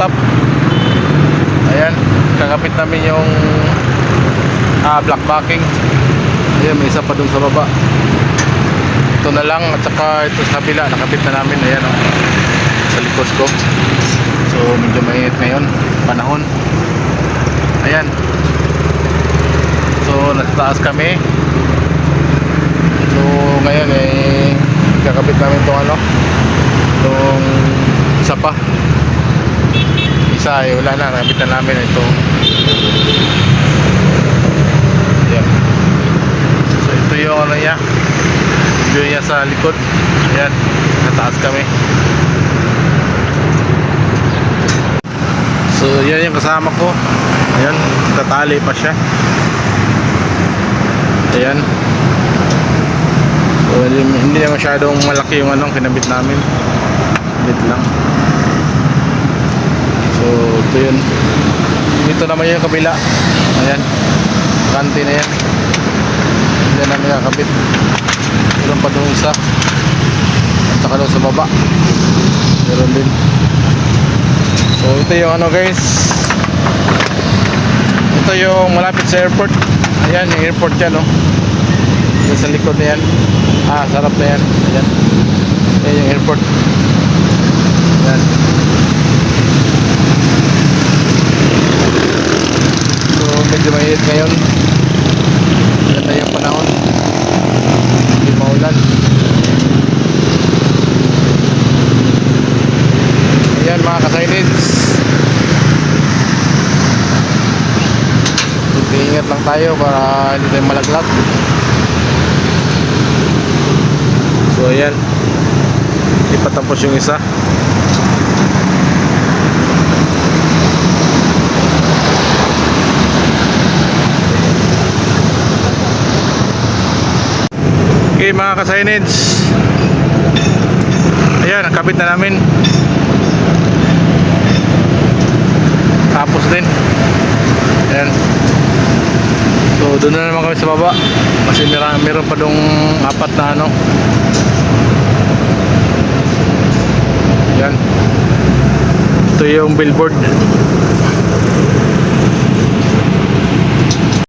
stop. Ayan, kakapit namin yung ah, black backing. Ayan, may isa pa dun sa baba. Ito na lang at saka ito sa kabila, nakapit na namin. Ayan oh, sa likod ko. So medyo mainit ngayon, panahon. Ayan. So nasa kami. So ngayon eh kakabit namin itong ano, isa pa. Isa eh wala na, nakabit na namin ito. Ayan. So ito yung ano niya, view niya sa likod. Ayan, nataas kami. So yan yung kasama ko. Ayan, tatali pa siya. Ayan. So hindi na masyadong malaki yung anong kinabit namin. Bit lang. So ito yun. Dito naman yung kabila. Ayan. Kanti na yan. Diyan namin kakabit. Meron pa doon isa. At saka doon sa baba. Meron din. So ito yung ano guys. Ito yung malapit sa airport. Ayan yung airport dyan oh. Yan sa likod na yan. Ah, sarap na yan. Ayan. Ayan yung airport. Ayan. So medyo mainit ngayon. Ganda yung panahon. Hindi maulan. Ayan mga kasainits. Ingat lang tayo para hindi tayo malaglag. So ayan. Hindi pa tapos yung isa. Okay mga kasainits. Ayan, nakabit na namin. Tapos din. Ayan. So doon na naman kami sa baba. Kasi meron, meron pa dong apat na ano. Yan. Ito yung billboard.